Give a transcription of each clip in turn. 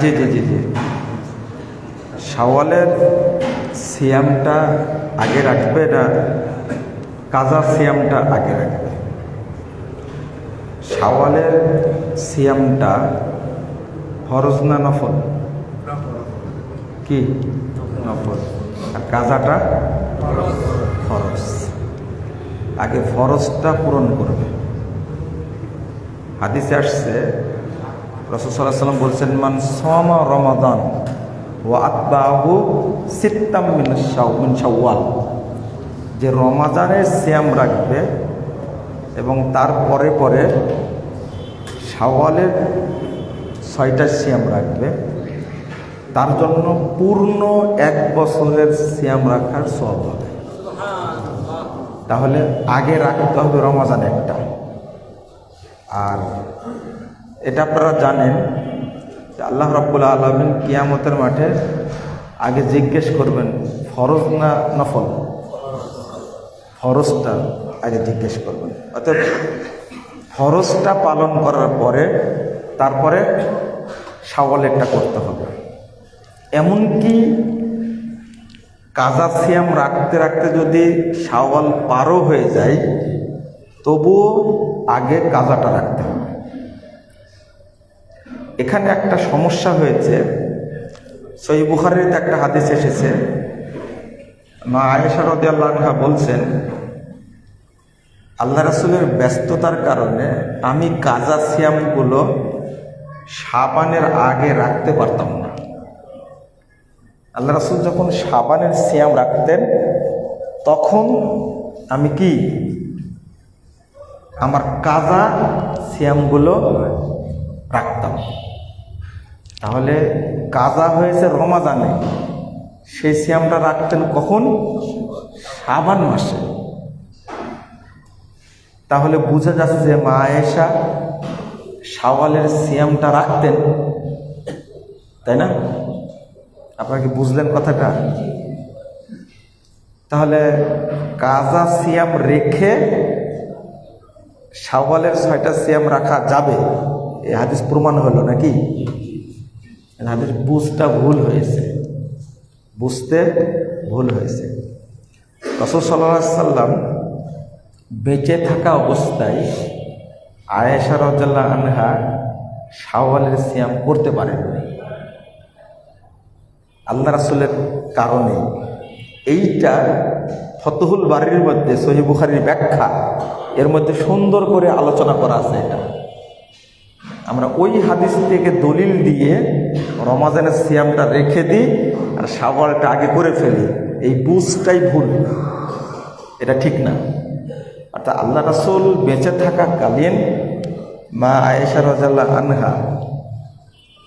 জি জি জি জি। শাওয়ালের সিয়ামটা আগে রাখবে না কাজা সিয়ামটা আগে রাখবে? শাওয়ালের সিয়ামটা ফরজ না নফল? কি? নফল। আর কাজাটা? ফরজ। আগে ফরজটা পূরণ করবে। হাদিসে আসছে সাল্লাম বলছেন, মান সমা রমাদান ও আতবাহু সিত্তাম যে রমাজানের শ্যাম রাখবে এবং তার পরে পরে শাওয়ালের ছয়টা শ্যাম রাখবে, তার জন্য পূর্ণ এক বছরের শ্যাম রাখার সব হবে। তাহলে আগে রাখতে হবে রমাজান একটা। আর এটা আপনারা জানেন যে আল্লাহ রাব্বুল আলমিন কিয়ামতের মাঠে আগে জিজ্ঞেস করবেন, ফরজ না নফল? ফরজটা আগে জিজ্ঞেস করবেন। অর্থাৎ ফরজটা পালন করার পরে তারপরে সাওয়ালেরটা করতে হবে। এমনকি কাজা সিয়াম রাখতে রাখতে যদি সাওয়াল পারও হয়ে যায় তবুও আগে কাজাটা রাখতে হবে। এখানে একটা সমস্যা হয়েছে। সই বুখারিতে একটা হাদিস এসেছে। মা আয়েশা রদিয়াল্লাহা বলছেন, আল্লাহ রাসুলের ব্যস্ততার কারণে আমি কাজা সিয়ামগুলো সাবানের আগে রাখতে পারতাম না। আল্লাহ রাসুল যখন সাবানের সিয়াম রাখতেন, তখন আমি কি আমার কাজা সিয়ামগুলো রাখতাম। তাহলে কাজা হয়েছে রমাজানে। সেই সিয়ামটা রাখতেন কখন? সাবান মাসে। তাহলে বোঝা যাচ্ছে যে মা আয়েশা সাওয়ালের সিয়ামটা রাখতেন। তাই না? আপনারা কি বুঝলেন কথাটা? তাহলে কাজা সিয়াম রেখে সাওয়ালের ছয়টা সিয়াম রাখা যাবে? এই হাদিস প্রমাণ হলো নাকি? হাদিস বুঝটা ভুল হয়েছে। বুঝতে ভুল হয়েছে। রসদ সাল্লাহ সাল্লাম বেঁচে থাকা অবস্থায় আয়েশা রাজ্লাহ আনহা সাওয়ালের সিয়াম করতে পারেননি আল্লাহ রাসুলের কারণে এইটা ফতহুল বাড়ির মধ্যে সহি বুখারির ব্যাখ্যা, এর মধ্যে সুন্দর করে আলোচনা করা আছে এটা। আমরা ওই হাদিস থেকে দলিল দিয়ে রমাজানের সিয়ামটা রেখে দিই আর সাওয়ালটা আগে করে ফেলি। এই বুঝটাই ভুল। এটা ঠিক না। অর্থাৎ আল্লাহ রাসুল বেঁচে থাকাকালীন মা আয়েশা রাজাল্লাহ আনহা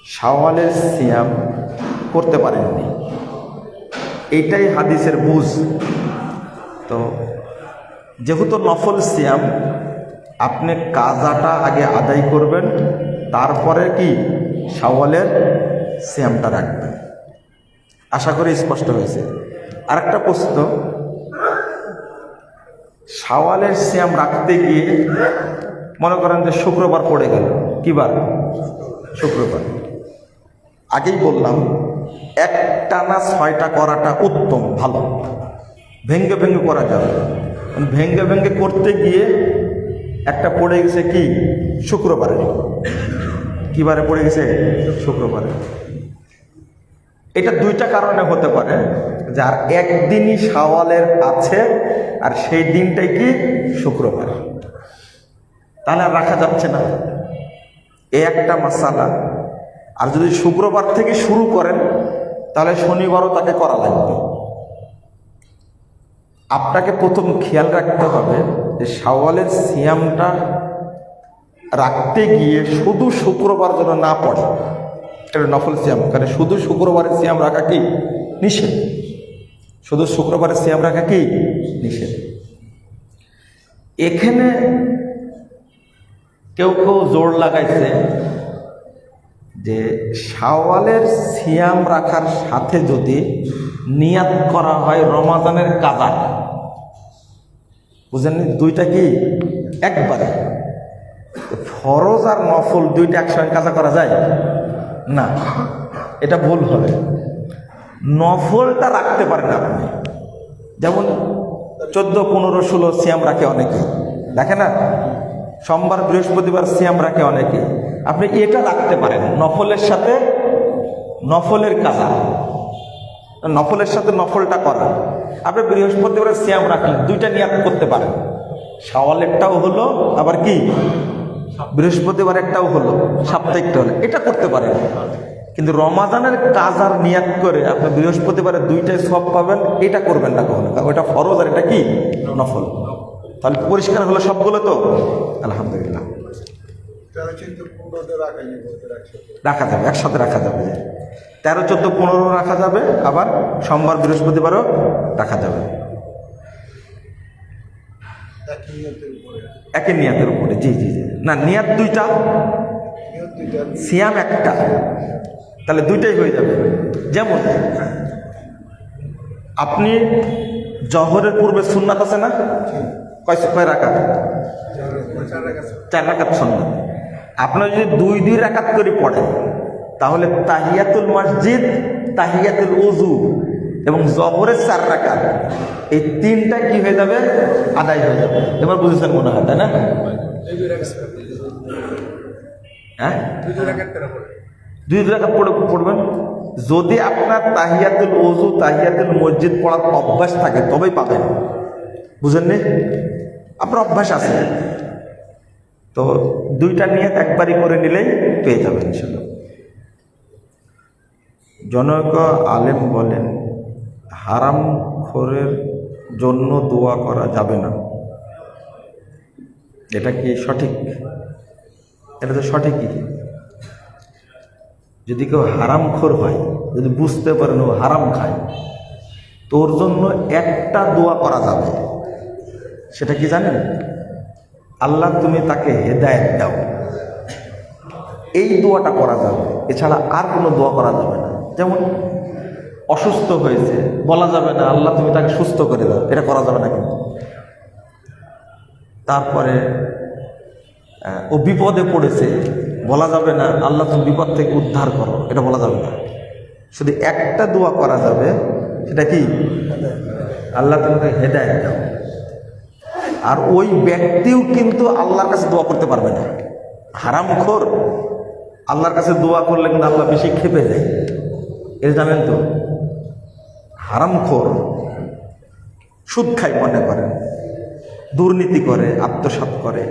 শাওয়ালের সিয়াম করতে পারেননি। এইটাই হাদিসের বুঝ। তো যেহেতু নফল সিয়াম, আপনি কাজাটা আগে আদায় করবেন, তারপরে কি শাওয়ালের সিয়ামটা রাখবেন। আশা করি স্পষ্ট হয়েছে। আরেকটা প্রশ্ন সাওয়ালের সিয়াম রাখতে গিয়ে মনে করেন যে শুক্রবার পড়ে গেল কি বার শুক্রবার। আগেই বললাম এক টানা ছয়টা করাটা উত্তম, ভালো। ভেঙ্গে ভেঙ্গে করা যাবে। মানে ভেঙ্গে ভেঙ্গে করতে গিয়ে একটা পড়ে গেছে কি? শুক্রবারে। কিবারে পড়ে গেছে? শুক্রবারে। এটা দুইটা কারণে হতে পারে। যার একদিনই সাওয়ালের আছে, আর সেই দিনটাই কি? শুক্রবার। তাহলে আর রাখা যাচ্ছে না। এ একটা মাসালা। আর যদি শুক্রবার থেকে শুরু করেন, তাহলে শনিবারও তাকে করা লাগবে। আপনাকে প্রথম খেয়াল রাখতে হবে যে সাওয়ালের সিয়ামটা রাখতে গিয়ে শুধু শুক্রবার যেন না পড়ে। এটা নফল সিয়াম। কারণ শুধু শুক্রবারের সিয়াম রাখা কি? নিষেধ। শুধু শুক্রবারের সিয়াম রাখা কি? নিষেধ। এখানে কেউ কেউ জোর লাগাইছে যে শাওয়ালের সিয়াম রাখার সাথে যদি নিয়াত করা হয় রমাজানের কাজা বুঝেননি? দুইটা কি? একবারে। ফরজ আর নফল দুইটা একসঙ্গে কাজা করা যায়? না। এটা ভুল হবে। নফলটা রাখতে পারেন আপনি। যেমন চোদ্দ, পনেরো, ষোলো সিয়াম রাখে অনেকে। দেখে না? সোমবার, বৃহস্পতিবার সিয়াম রাখে অনেকে। আপনি এটা রাখতে পারেন। নফলের সাথে নফলের কাজা। নফলের সাথে নফলটা করা। আপনি বৃহস্পতিবার সিয়াম রাখলেন, দুইটা নিয়াত করতে পারেন। সওয়ালেরটাও হলো, আবার কি? বৃহস্পতিবার একটাও হলো, সাপ্তাহিকটা হলো। এটা করতে পারেন। কিন্তু রমাদানের কাজ আর নিয়াত করে আপনি বৃহস্পতিবারে দুইটাই সব পাবেন, এটা করবেন না কখনো। কারণ ওটা ফরজ আর এটা কি? নফল। তাহলে পরিষ্কার হলো সবগুলো তো? আলহামদুলিল্লাহ। রাখা যাবে একসাথে রাখা যাবে। রাখা তেরো চোদ্দ পনেরো রাখা যাবে আবার সোমবার বৃহস্পতিবারও রাখা যাবে। একই নিয়তের উপরে। একের নিয়াতের উপরে জি জি জি। না নিয়াত দুইটা দুইটা। সিয়াম একটা। তাহলে দুইটাই হয়ে যাবে। যেমন আপনি জহরের পূর্বে সুন্নাত আছে না? কয় কয় রাখা চার রাকাত সুন্নাত। আপনার যদি দুই দুই রাকাত করে পড়েন, তাহলে তাহিয়াতুল মসজিদ, তাহিয়াতুল উজু এবং জহরের চার রাকাত, এই তিনটা কি হয়ে যাবে? আদায় হয়ে যাবে। এবার বুঝেছেন মনে হয়, তাই না? হ্যাঁ? দুই রাখা পড়ে, পড়বেন। যদি আপনার তাহিয়াতুল ওজু তাহিয়াতুল মসজিদ পড়ার অভ্যাস থাকে, তবেই পাবেন। বুঝেননি? আপনার অভ্যাস আছে। তো দুইটা নিয়ে একবারই করে নিলেই পেয়ে যাবেন ইনশাল্লাহ জনক আলেম বলেন, হারাম খোরের জন্য দোয়া করা যাবে না। এটা কি সঠিক? এটা তো সঠিকই। যদি কেউ হারামখোর হয়, যদি বুঝতে পারেন ও হারাম খায়, তোর জন্য একটা দোয়া করা যাবে। সেটা কি জানেন? আল্লাহ তুমি তাকে হেদায়েত দাও। এই দোয়াটা করা যাবে। এছাড়া আর কোনো দোয়া করা যাবে না। যেমন, অসুস্থ হয়েছে, বলা যাবে না আল্লাহ তুমি তাকে সুস্থ করে দাও। এটা করা যাবে না কিন্তু। তারপরে ও বিপদে পড়েছে, বলা যাবে না আল্লাহ তুমি বিপদ থেকে উদ্ধার করো। এটা বলা যাবে না। শুধু একটা দোয়া করা যাবে, সেটা কি? আল্লাহ তোমাকে হেদায়ত দাও। আর ওই ব্যক্তিও কিন্তু আল্লাহর কাছে দোয়া করতে পারবে না। হারামখোর আল্লাহর কাছে দোয়া করলে কিন্তু আল্লাহ বেশি খেপে যায়। এটা জানেন তো? হারামখোর সুদ খায় মনে করেন দুর্নীতি করে, আত্মসাৎ করে।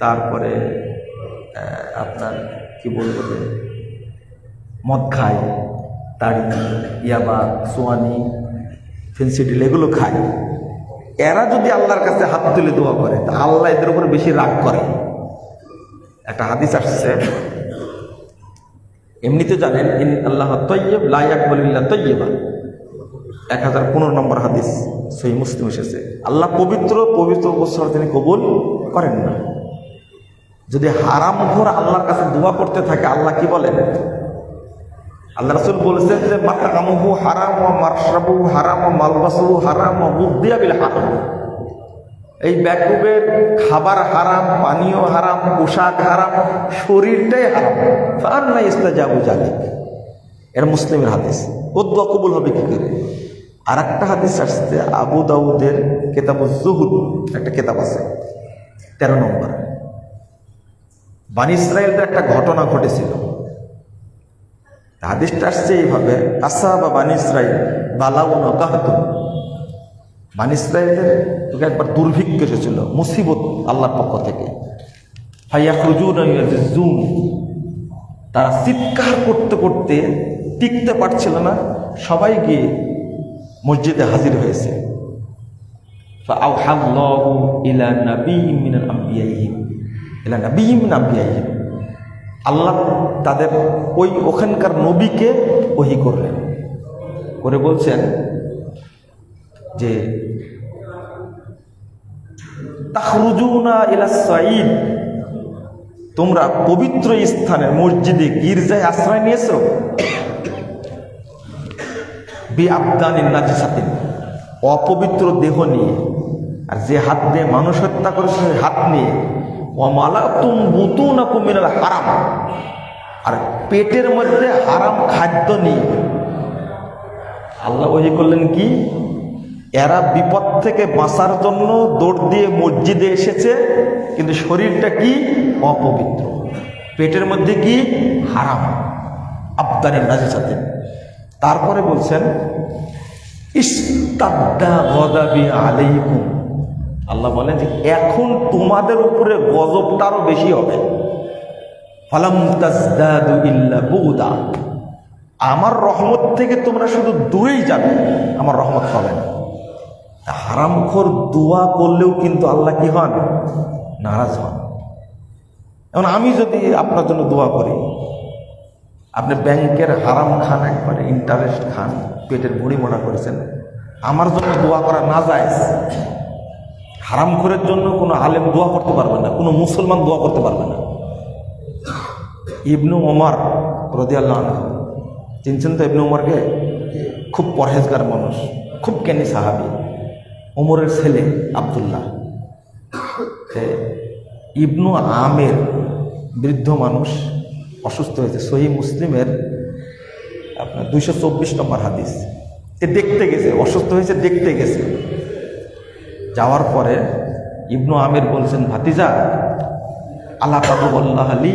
তারপরে আপনার কি বলব মদ খায় তাড়ি ইয়াবা, সোয়ানি ফেন্সিডিল এগুলো খায়। এরা যদি আল্লাহর কাছে হাত তুলে দোয়া করে, তা আল্লাহ এদের উপরে বেশি রাগ করে। একটা হাদিস আসছে। এমনিতে জানেন ইন আল্লাহ তৈয়ব লাইয়াক বলিল্লা তৈয়বা। এক হাজার পনেরো নম্বর হাদিস সেই মুসলিম এসেছে। আল্লাহ পবিত্র পবিত্র বৎসর তিনি কবুল করেন না। যদি হারাম ঘোর আল্লাহর কাছে দোয়া করতে থাকে, আল্লাহ কি বলেন? আল্লাহ রসুল বলেছেন যে, মাতাকামহু হারাম ও মারসাবু হারাম ও মালবাসু হারাম ও মুদিয়া বিল হারাম। এই ব্যাকুবের খাবার হারাম, পানীয় হারাম, পোশাক হারাম, শরীরটাই হারাম। ফার না ইস্তাজাবু জালিক এটা মুসলিমের হাদিস। কবুল হবে কি করে? আর একটা হাদিস আসছে, আবু দাউদের কেতাব জুহুদ একটা কেতাব আছে, তেরো নম্বর। বানি ইসরায়েলদের একটা ঘটনা ঘটেছিল। হাদিসটা আসছে এইভাবে আসা বা বানিসরাই বালাউ নকাহত বানিসরাইদের তোকে একবার দুর্ভিক্ষ এসেছিল, মুসিবত আল্লাহর পক্ষ থেকে। ফাইয়াকুজুন তারা চিৎকার করতে করতে টিকতে পারছিল না, সবাই গিয়ে মসজিদে হাজির হয়েছে। ইলা নবী মিন আম্বিয়াইহিম ইলা নবী মিন আম্বিয়াইহিম আল্লাহ তাদের ওই ওখানকার নবীকে ওহি করলেন। করে বলছেন যে তোমরা পবিত্র স্থানে মসজিদে গির্জায় আশ্রয় নিয়েছো? বি আবদানিন নাজিসাতিন, অপবিত্র দেহ নিয়ে, আর যে হাত দিয়ে মানুষ হত্যা করেছে হাত নিয়ে হারাম। আর পেটের মধ্যে হারাম খাদ্য নেই। আল্লাহ ওই করলেন কি? এরা বিপদ থেকে বাঁচার জন্য দৌড় দিয়ে মসজিদে এসেছে, কিন্তু শরীরটা কি? অপবিত্র। পেটের মধ্যে কি? হারাম। আবদারের নাজে সাথে তারপরে বলছেন, ইস্তাদ্দা গদাবি আলাইকুম। আল্লাহ বলেন যে এখন তোমাদের উপরে গজবটা আরও বেশি হবে। ফালাম ইল্লা বুদা। আমার রহমত থেকে তোমরা শুধু দূরেই যাবে, আমার রহমত হবে না। হারামখোর দোয়া করলেও কিন্তু আল্লাহ কি হন? নারাজ হন। এখন আমি যদি আপনার জন্য দোয়া করি, আপনি ব্যাংকের হারাম খান একবারে ইন্টারেস্ট খান, পেটের ভুড়ি মোটা করেছেন, আমার জন্য দোয়া করা না যায় হারামখোরের জন্য কোনো আলেম দোয়া করতে পারবে না, কোনো মুসলমান দোয়া করতে পারবে না। ইবনু ওমর রদিয়াল্লাহ চিনছেন তো ইবনু ওমরকে? খুব পরহেজগার মানুষ, খুব জ্ঞানী সাহাবি। ওমরের ছেলে আবদুল্লাহ। ইবনু আমের বৃদ্ধ মানুষ অসুস্থ হয়েছে। সহি মুসলিমের আপনার দুইশো চব্বিশ নম্বর হাদিস। এ দেখতে গেছে, অসুস্থ হয়েছে, দেখতে গেছে। যাওয়ার পরে ইবনু আমির বলছেন, ভাতিজা, আল্লাহ তাবু আল্লাহ আলী,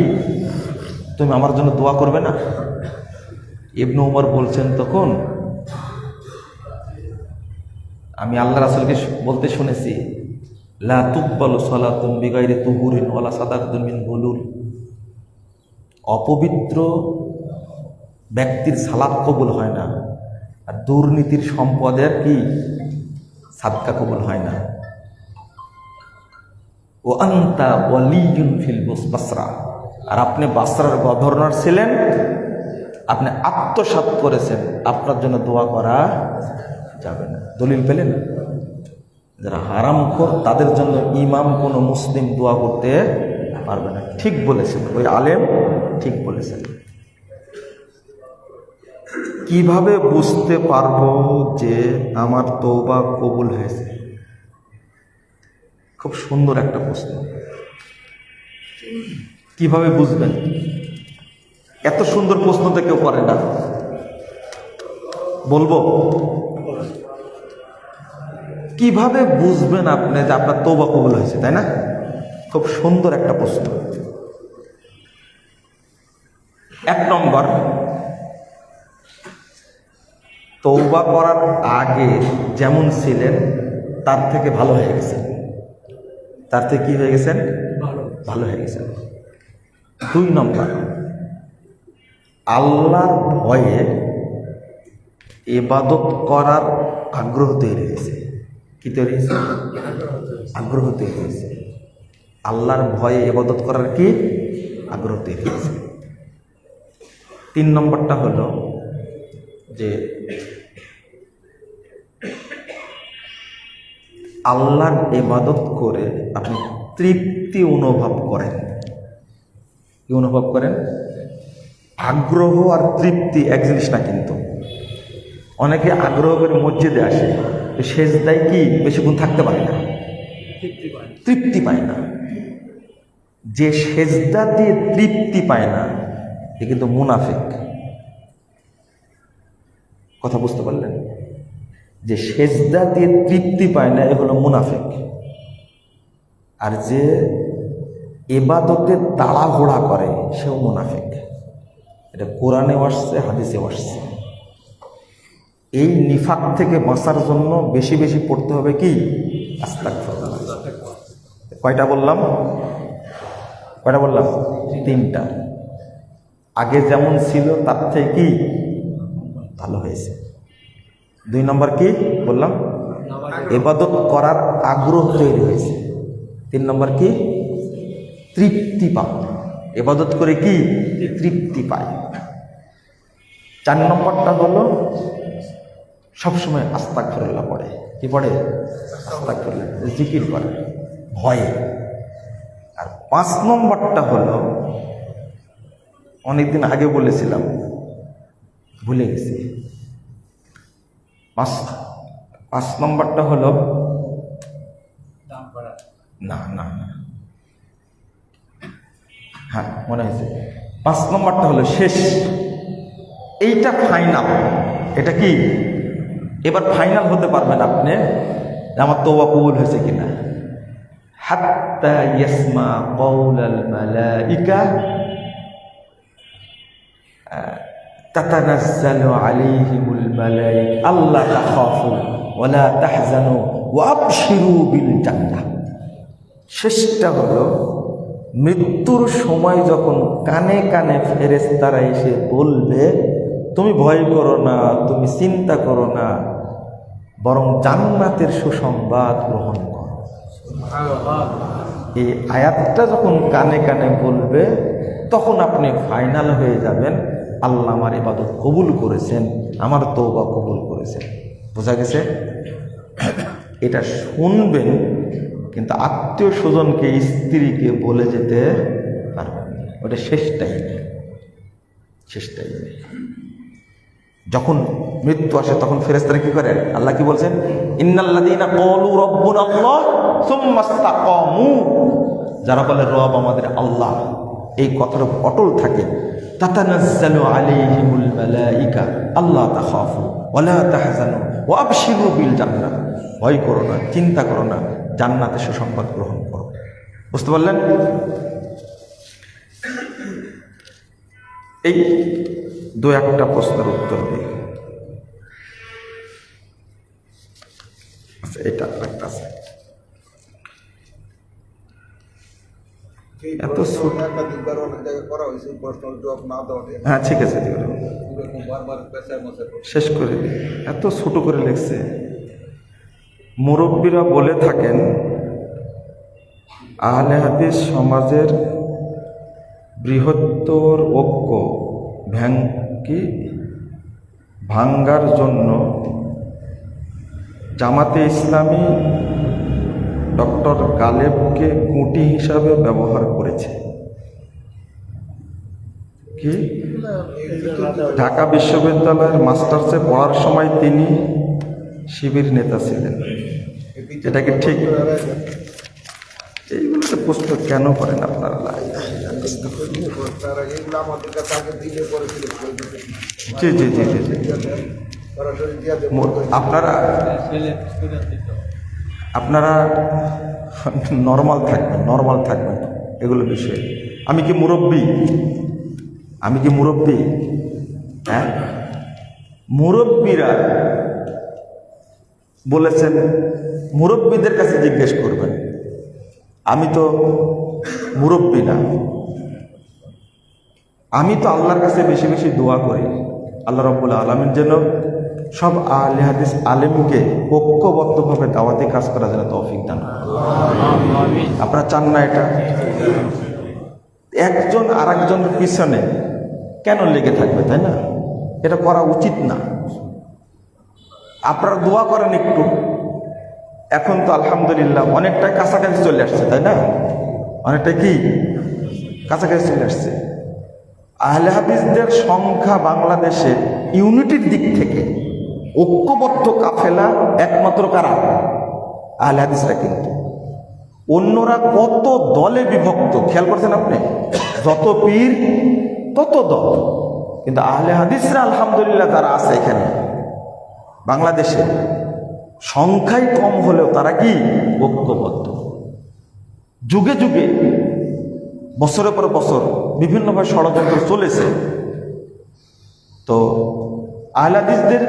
তুমি আমার জন্য দোয়া করবে না? ইবনু উমর বলছেন, তখন আমি আল্লাহ রাসুলকে বলতে শুনেছি অপবিত্র ব্যক্তির সালাদ কবুল হয় না। আর দুর্নীতির সম্পদের কি? সাদকা কবুল হয় না। ও আন্তা ওয়ালিউন ফিল বাসরা। আর আপনি বাসরার গভর্নর ছিলেন, আপনি আত্মসাৎ করেছেন, আপনার জন্য দোয়া করা যাবে না। দলিল পেলেন? যারা হারাম খোর, তাদের জন্য ইমাম কোনো মুসলিম দোয়া করতে পারবে না। ঠিক বলেছেন, ওই আলেম ঠিক বলেছেন। কীভাবে বুঝতে পারব যে আমার তৌবা কবুল হয়েছে? খুব সুন্দর একটা প্রশ্ন। কীভাবে বুঝবেন? এত সুন্দর প্রশ্ন তো কেউ করে না। বলব? কীভাবে বুঝবেন আপনি যে আপনার তৌবা কবুল হয়েছে, তাই না? খুব সুন্দর একটা প্রশ্ন। এক নম্বর তৌবা করার আগে যেমন ছিলেন, তার থেকে ভালো হয়ে গেছেন। তার থেকে কি হয়ে গেছেন? ভালো। হয়ে গেছেন। দুই নম্বর আল্লাহর ভয়ে এবাদত করার আগ্রহ তৈরি হয়েছে। কি তৈরি হয়েছে? আগ্রহ তৈরি হয়েছে। আল্লাহর ভয়ে এবাদত করার কি? আগ্রহ তৈরি হয়েছে। তিন নম্বরটা হলো যে আল্লাহর এবাদত করে আপনি তৃপ্তি অনুভব করেন। কি অনুভব করেন? আগ্রহ আর তৃপ্তি এক জিনিস না কিন্তু। অনেকে আগ্রহ করে মসজিদে আসে শেষ দেয় কি বেশিক্ষণ থাকতে পারে না? তৃপ্তি পায় না। যে সেজদা দিয়ে তৃপ্তি পায় না এ কিন্তু মুনাফিক। কথা বুঝতে পারলেন? যে সেজদা দিয়ে তৃপ্তি পায় না এ হলো মুনাফিক। আর যে এবাদতে তাড়াহুড়া করে, সেও মুনাফিক। এটা কোরআনে আসছে হাদিসে আসছে। এই নিফাক থেকে বাঁচার জন্য বেশি বেশি পড়তে হবে কি? কয়টা বললাম? কয়টা বললাম? তিনটা। আগে যেমন ছিল, তার থেকে কি? ভালো হয়েছে। দুই নম্বর কি বললাম? এবাদত করার আগ্রহ তৈরি হয়েছে। তিন নম্বর কি? তৃপ্তি পায়। এবাদত করে কি? তৃপ্তি পায়। চার নম্বরটা হলো, সবসময় আস্তাক ফেরল্লা পড়ে। কি পড়ে? আস্তাক ফেরল্লা জিকির করে, ভয়ে। আর পাঁচ নম্বরটা হলো, অনেকদিন আগে বলেছিলাম, ভুলে গেছি। পাঁচ পাঁচ নম্বরটা হলো না না না। হ্যাঁ মনে হয়েছে। পাঁচ নম্বরটা হলো শেষ। এইটা ফাইনাল এটা কি? এবার ফাইনাল হতে পারবেন আপনি আমার তোবা কবুল হয়েছে কিনা। হাত্তা ইয়াসমা কওলাল মালাইকা। তাতানাজ্জালু আলাইহিমুল মালাইক। আল্লা তাখাফু ওয়ালা তাহজানু ওয়া বিল শেষটা হলো, মৃত্যুর সময় যখন কানে কানে ফেরেস তারা এসে বলবে, তুমি ভয় করো না, তুমি চিন্তা করো না, বরং জান্নাতের সুসংবাদ গ্রহণ করো। এই আয়াতটা যখন কানে কানে বলবে, তখন আপনি ফাইনাল হয়ে যাবেন, আল্লাহ আমার ইবাদত কবুল করেছেন, আমার তৌবা কবুল করেছেন। বোঝা গেছে? এটা শুনবেন কিন্তু আত্মীয় স্বজনকে, স্ত্রীকে বলে যেতে পারবেন ওটা শেষ টাইমে শেষ টাইমে যখন মৃত্যু আসে, তখন ফেরেস্তারা কি করেন আল্লাহ কি বলছেন? ইন্নাল্লাযীনা ক্বালু রাব্বুনা আল্লাহ সুম্মা ইসতাকামু। যারা বলে, রব আমাদের আল্লাহ। এই কথার অটল থাকে। তাতানাজ্জালু আলাইহিমুল মালাইকা। আল্লাহ তাখাফু। ওয়ালা তাহজানু। ওয়া আবশিরু বিল জান্নাহ। ভয় করো না, চিন্তা করো না। জান্নাতে সুসংবাদ গ্রহণ করো। বুঝতে পারলেন? এই দু একটা প্রশ্নের উত্তর দিই। আচ্ছা এটা একটা আছে। এত ছোট। হ্যাঁ ঠিক আছে শেষ করে এত ছোট করে লিখছে। মুরব্বীরা বলে থাকেন, আহলে হাদিস সমাজের বৃহত্তর ঐক্য ভ্যাং কি ভাঙ্গার জন্য জামাতে ইসলামী ডক্টর গালেবকে কুটি হিসাবে ব্যবহার করেছে। কি? ঢাকা বিশ্ববিদ্যালয়ের মাস্টার্সে পড়ার সময় তিনি শিবির নেতা ছিলেন। এটা কি ঠিক এইগুলোতে প্রশ্ন কেন করেন আপনারা? জি জি জি জি জি। আপনারা আপনারা নর্মাল থাকবেন নর্মাল থাকবেন এগুলো বিষয়ে। আমি কি মুরব্বী? আমি কি মুরব্বী? হ্যাঁ? মুরব্বীরা বলেছেন, মুরব্বীদের কাছে জিজ্ঞেস করবেন। আমি তো মুরব্বী না। আমি তো আল্লাহর কাছে বেশি বেশি দোয়া করি। আল্লাহ রব্বুল আলমের যেন সব আলে হাদিস আলেমকে ঐক্যবদ্ধভাবে দাওয়াতি কাজ করা যেন তৌফিক দান আপনারা চান না এটা? একজন আর একজনের পিছনে কেন লেগে থাকবে, তাই না? এটা করা উচিত না। আপনারা দোয়া করেন একটু। এখন তো আলহামদুলিল্লাহ অনেকটাই কাছাকাছি চলে আসছে, তাই না? অনেকটাই কি? কাছাকাছি চলে আসছে। আহলে হাদিসদের সংখ্যা বাংলাদেশে ইউনিটির দিক থেকে ঐক্যবদ্ধ কাফেলা একমাত্র কারা? আহলে হাদিসরা কিন্তু। অন্যরা কত দলে বিভক্ত, খেয়াল করছেন আপনি? যত পীর, তত দল। কিন্তু আহলে হাদিসরা আলহামদুলিল্লাহ তারা আছে এখানে। বাংলাদেশে সংখ্যাই কম হলেও তারা কি? ঐক্যবদ্ধ। যুগে যুগে, বছরের পর বছর বিভিন্নভাবে ষড়যন্ত্র চলেছে। তো আহলাদিসদের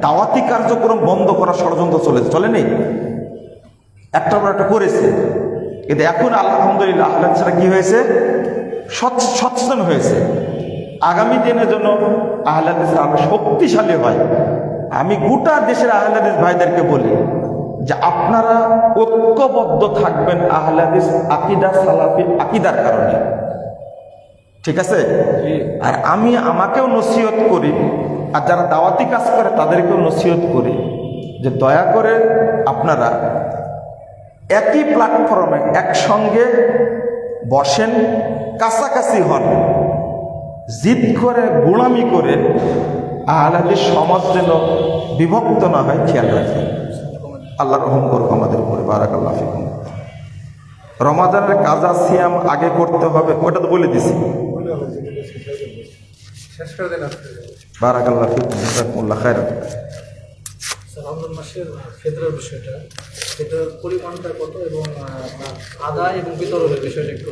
দাওয়াতি কার্যক্রম বন্ধ করার ষড়যন্ত্র চলেছে। চলেনি একটা পর একটা করেছে। কিন্তু এখন আলহামদুলিল্লাহ আহলাদিসরা কি হয়েছে? সচ- সচেতন হয়েছে। আগামী দিনের জন্য আহলাদিসরা আরও শক্তিশালী হয়। আমি গোটা দেশের আহলাদিস ভাইদেরকে বলি যে আপনারা ঐক্যবদ্ধ থাকবেন আহলাদিস আকিদা সালাফি আকিদার কারণে। ঠিক আছে? আর আমি আমাকেও নসিহত করি আর যারা দাওয়াতি কাজ করে তাদেরকেও নসিহত করি যে দয়া করে আপনারা একই প্ল্যাটফর্মে একসঙ্গে বসেন কাছাকাছি হন জিদ করে গোলামি করে আহলাদের সমাজ যেন বিভক্ত না হয় খেয়াল রাখেন। আল্লাহ রহম করুক আমাদের উপরে বারাক আল্লাহ ফিকুম। রমাদানের কাজা সিয়াম আগে করতে হবে ওটা তো বলে দিছি। আপনি বারাকাল্লাহ ফিকুম খায়রান। স্যার রমজান মাসের ফেতরার বিষয়টা। এটার পরিমাণটা কত এবং এবং বিতরণের বিষয়টা একটু।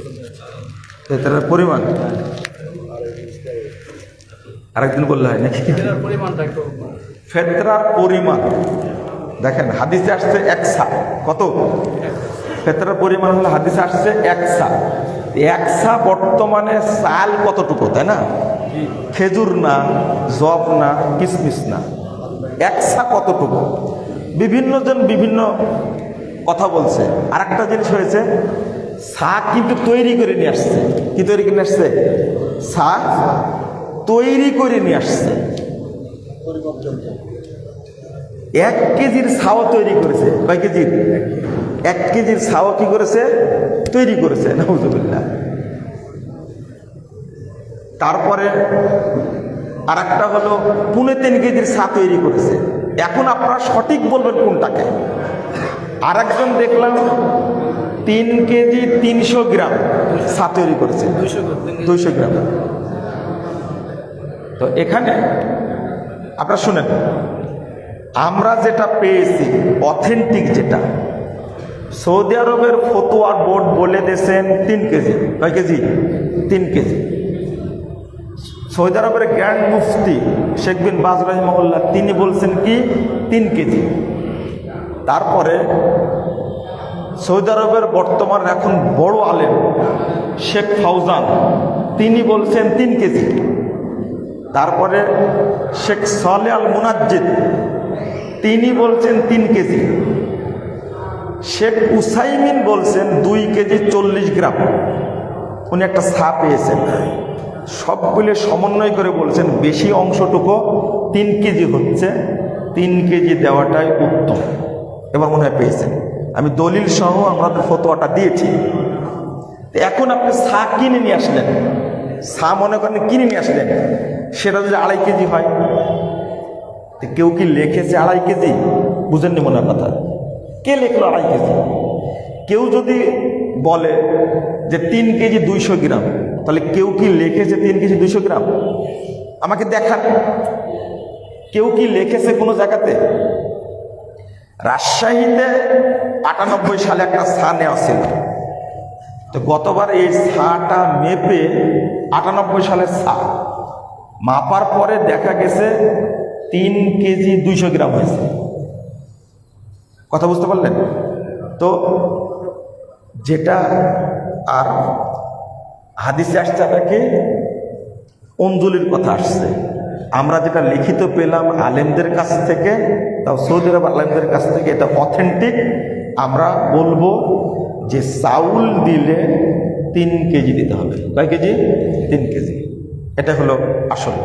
পরিমাণ? আরেকদিন বললে হয় নাকি? ফেতরার পরিমাণ। দেখেন হাদিসে আসছে এক সা। কত? ফেতরার পরিমাণ হলো হাদিসে আসছে এক সা। এক সা বর্তমানে চাল কতটুকু তাই না? খেজুর না জব না কিসমিস না। এক সা কতটুকু? বিভিন্ন জন বিভিন্ন কথা বলছে। আর একটা জিনিস হয়েছে সা কিন্তু তৈরি করে নিয়ে আসছে। কি তৈরি করে নিয়ে আসছে? সা তৈরি করে নিয়ে আসছে। এক কেজির ছাও তৈরি করেছে। কয় কেজির এক কেজির ছাও কি করেছে? তৈরি করেছে নজুবিল্লা তারপরে আর একটা হলো পুনে তিন কেজির ছা তৈরি করেছে। এখন আপনারা সঠিক বলবেন কোনটাকে। আর একজন দেখলাম তিন কেজি তিনশো গ্রাম ছা তৈরি করেছে। দুইশো দুইশো গ্রাম। তো এখানে আপনারা শুনেন, আমরা যেটা পেয়েছি অথেন্টিক যেটা, সৌদি আরবের ফতোয়া বোর্ড বলে দিয়েছেন তিন কেজি, কয় কেজি? তিন কেজি। সৌদি আরবের গ্র্যান্ড মুফতি শেখ বিন বাজ রহিমউল্লাহ তিনি বলছেন কি? তিন কেজি। তারপরে সৌদি আরবের বর্তমান এখন বড় আলেম শেখ ফাউজান, তিনি বলছেন তিন কেজি। তারপরে শেখ সালে আল মুনাজ্জিদ, তিনি বলছেন তিন কেজি। শেখ উসাইমিন বলছেন দুই কেজি চল্লিশ গ্রাম। উনি একটা সা পেয়েছেন। সবগুলো সমন্বয় করে বলছেন, বেশি অংশটুকু তিন কেজি হচ্ছে, তিন কেজি দেওয়াটাই উত্তম। এবার মনে পেয়েছেন। আমি দলিল সহ আমাদের ফতোয়াটা দিয়েছি। এখন আপনি সা কিনে নিয়ে আসলেন। সা মনে করেন কিনে নিয়ে আসলেন। সেটা যদি আড়াই কেজি হয় কেউ কি লিখেছে আড়াই কেজি? বুঝেননি মনে কথা কে লিখলো আড়াই কেজি? কেউ যদি বলে যে তিন কেজি দুইশো গ্রাম, তাহলে কেউ কি লিখেছে তিন কেজি দুইশো গ্রাম? আমাকে দেখান। কেউ কি লিখেছে কোনো জায়গাতে? রাজশাহীতে আটানব্বই সালে একটা সা নেওয়া ছিল। তো গতবার এই ছাটা মেপে আটানব্বই সালের ছা মাপার পরে দেখা গেছে তিন কেজি দুইশো গ্রাম হয়েছে। কথা বুঝতে পারলেন? তো যেটা আর হাদিসে আসছে আপনাকে অঞ্জলির কথা আসছে। আমরা যেটা লিখিত পেলাম আলেমদের কাছ থেকে, তাও সৌদি আরব আলেমদের কাছ থেকে, এটা অথেন্টিক আমরা বলব যে চাউল দিলে তিন কেজি দিতে হবে। কয় কেজি? তিন কেজি। এটা হলো আসল।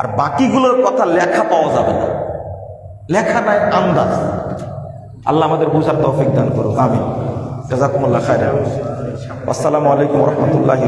আর বাকিগুলোর কথা লেখা পাওয়া যাবে না। লেখা নাই, আন্দাজ। আল্লাহ আমাদের বুঝার তৌফিক দান করুক। আমি জাজাকুমুল্লাহ খাই আসসালামু আলাইকুম রহমতুল্লাহি